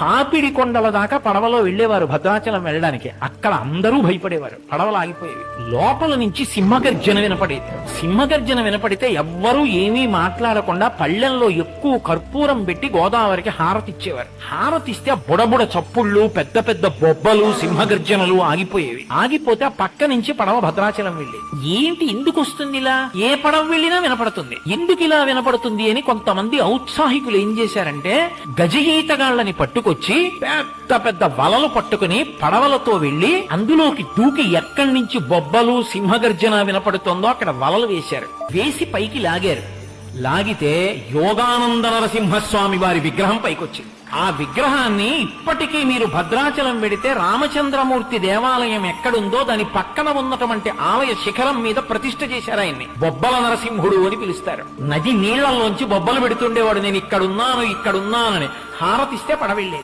పాపిడి కొండల దాకా పడవలో వెళ్ళేవారు భద్రాచలం వెళ్ళడానికి. అక్కడ అందరూ భయపడేవారు. పడవలు ఆగిపోయేవి. లోపల నుంచి సింహగర్జన వినపడేది. సింహగర్జన వినపడితే ఎవ్వరూ ఏమీ మాట్లాడకుండా పళ్ళెంలో ఎక్కువ కర్పూరం పెట్టి గోదావరికి హారతిచ్చేవారు హారతిస్తే బుడబుడ చప్పుళ్ళు పెద్ద పెద్ద బొబ్బలు సింహగర్జనలు ఆగిపోయేవి. ఆగిపోతే ఆ పక్క నుంచి పడవ భద్రాచలం వెళ్ళేది. ఏంటి ఎందుకు వస్తుంది ఇలా? ఏ పడవ వెళ్ళినా వినపడుతుంది. ఎందుకు ఇలా వినపడుతుంది అని కొంతమంది ఔత్సాహికులు ఏం చేశారంటే గజగీతగాళ్ళని పట్టుకొచ్చి పెద్ద పెద్ద వలలు పట్టుకుని పడవలతో వెళ్ళి అందులోకి దూకి ఎక్కడి నుంచి బొబ్బలు సింహగర్జన వినపడుతుందో అక్కడ వలలు వేశారు. వేసి పైకి లాగారు. లాగితే యోగానంద నరసింహస్వామి వారి విగ్రహం పైకొచ్చింది. ఆ విగ్రహాన్ని ఇప్పటికీ మీరు భద్రాచలం వెడితే రామచంద్రమూర్తి దేవాలయం ఎక్కడుందో దాని పక్కన ఉన్నటువంటి ఆలయ శిఖరం మీద ప్రతిష్ఠ చేశారు ఆయన్ని. బొబ్బల నరసింహుడు అని పిలుస్తారు. నది నీళ్ళలోంచి బొబ్బలు పెడుతుండేవాడు నేను ఇక్కడున్నాను ఇక్కడున్నానని. హారతిస్తే పడవెళ్ళేది.